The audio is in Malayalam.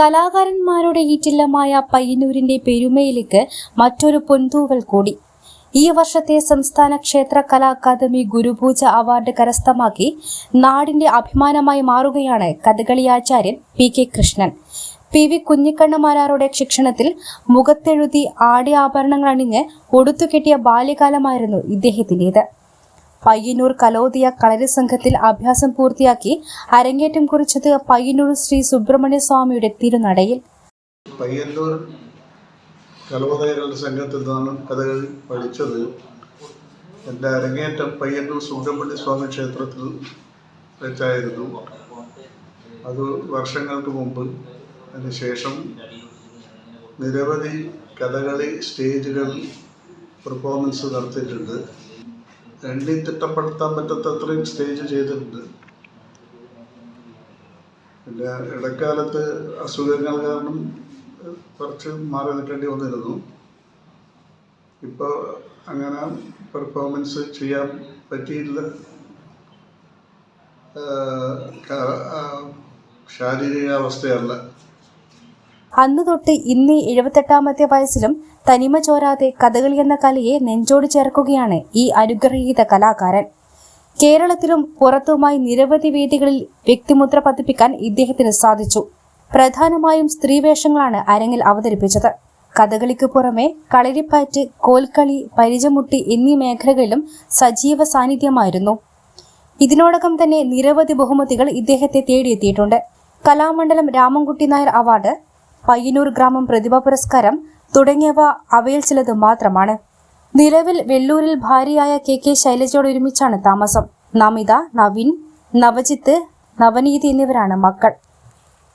കലാകാരന്മാരുടെ ഈറ്റില്ലമായ പയ്യന്നൂരിന്റെ പെരുമയിലേക്ക് മറ്റൊരു പൊന്തൂവൽ കൂടി. ഈ വർഷത്തെ സംസ്ഥാന ക്ഷേത്ര കലാ അക്കാദമി ഗുരുപൂജ അവാർഡ് കരസ്ഥമാക്കി നാടിന്റെ അഭിമാനമായി മാറുകയാണ് കഥകളി ആചാര്യൻ P K Krishnan. P V കുഞ്ഞിക്കണ്ണമാരാരുടെ ശിക്ഷണത്തിൽ മുഖത്തെഴുതി ആടി ആഭരണങ്ങൾ അണിഞ്ഞ് ഒടുത്തുകെട്ടിയ ബാല്യകാലമായിരുന്നു ഇദ്ദേഹത്തിന്റേത് പയ്യന്നൂർ കലോദിയ കളരി സംഘത്തിൽ അഭ്യാസം പൂർത്തിയാക്കി അരങ്ങേറ്റം കുറിച്ചത് പയ്യന്നൂർ ശ്രീ സുബ്രഹ്മണ്യ സ്വാമിയുടെ തിരുനടയിൽ. പയ്യന്നൂർ കലോദയകളുടെ സംഘത്തിൽ നിന്നാണ് കഥകളി പഠിച്ചത്. എന്റെ അരങ്ങേറ്റം പയ്യന്നൂർ സുബ്രഹ്മണ്യ സ്വാമി ക്ഷേത്രത്തിൽ വെച്ചായിരുന്നു. അത് വർഷങ്ങൾക്ക് മുമ്പ്. അതിനുശേഷം നിരവധി കഥകളി സ്റ്റേജുകളിൽ പെർഫോമൻസ് നടത്തിയിട്ടുണ്ട്. എണ്ണി തിട്ടപ്പെടുത്താൻ പറ്റാത്തത്രയും സ്റ്റേജ് ചെയ്തിട്ടുണ്ട്. പിന്നെ ഇടക്കാലത്ത് അസുഖങ്ങൾ കാരണം കുറച്ച് മാറി നിൽക്കേണ്ടി വന്നിരുന്നു. ഇപ്പോൾ അങ്ങനെ പെർഫോമൻസ് ചെയ്യാൻ പറ്റിയില്ല. ശാരീരിക അവസ്ഥയല്ല. അന്നു തൊട്ട് ഇന്ന് എഴുപത്തെട്ടാമത്തെ വയസ്സിലും തനിമ ചോരാതെ കഥകളി എന്ന കലയെ നെഞ്ചോട് ചേർക്കുകയാണ് ഈ അനുഗ്രഹീത കലാകാരൻ. കേരളത്തിലും പുറത്തുമായി നിരവധി വേദികളിൽ വ്യക്തിമുദ്ര പതിപ്പിക്കാൻ ഇദ്ദേഹത്തിന് സാധിച്ചു. പ്രധാനമായും സ്ത്രീവേഷങ്ങളാണ് അരങ്ങിൽ അവതരിപ്പിച്ചത്. കഥകളിക്ക് പുറമെ കളരിപ്പാറ്റ് കോൽക്കളി പരിചമുട്ടി എന്നീ മേഖലകളിലും സജീവ സാന്നിധ്യമായിരുന്നു. ഇതിനോടകം തന്നെ നിരവധി ബഹുമതികൾ ഇദ്ദേഹത്തെ തേടിയെത്തിയിട്ടുണ്ട്. കലാമണ്ഡലം രാമൻകുട്ടി നായർ അവാർഡ് പയ്യന്നൂർ ഗ്രാമം പ്രതിഭാ പുരസ്കാരം തുടങ്ങിയവ അവയിൽ ചിലത് മാത്രമാണ്. നിലവിൽ വെള്ളൂരിൽ ഭാര്യയായ കെ കെ ശൈലജയോട് ഒരുമിച്ചാണ് താമസം. നമിത നവീൻ നവജിത്ത് നവനീതി എന്നിവരാണ് മക്കൾ.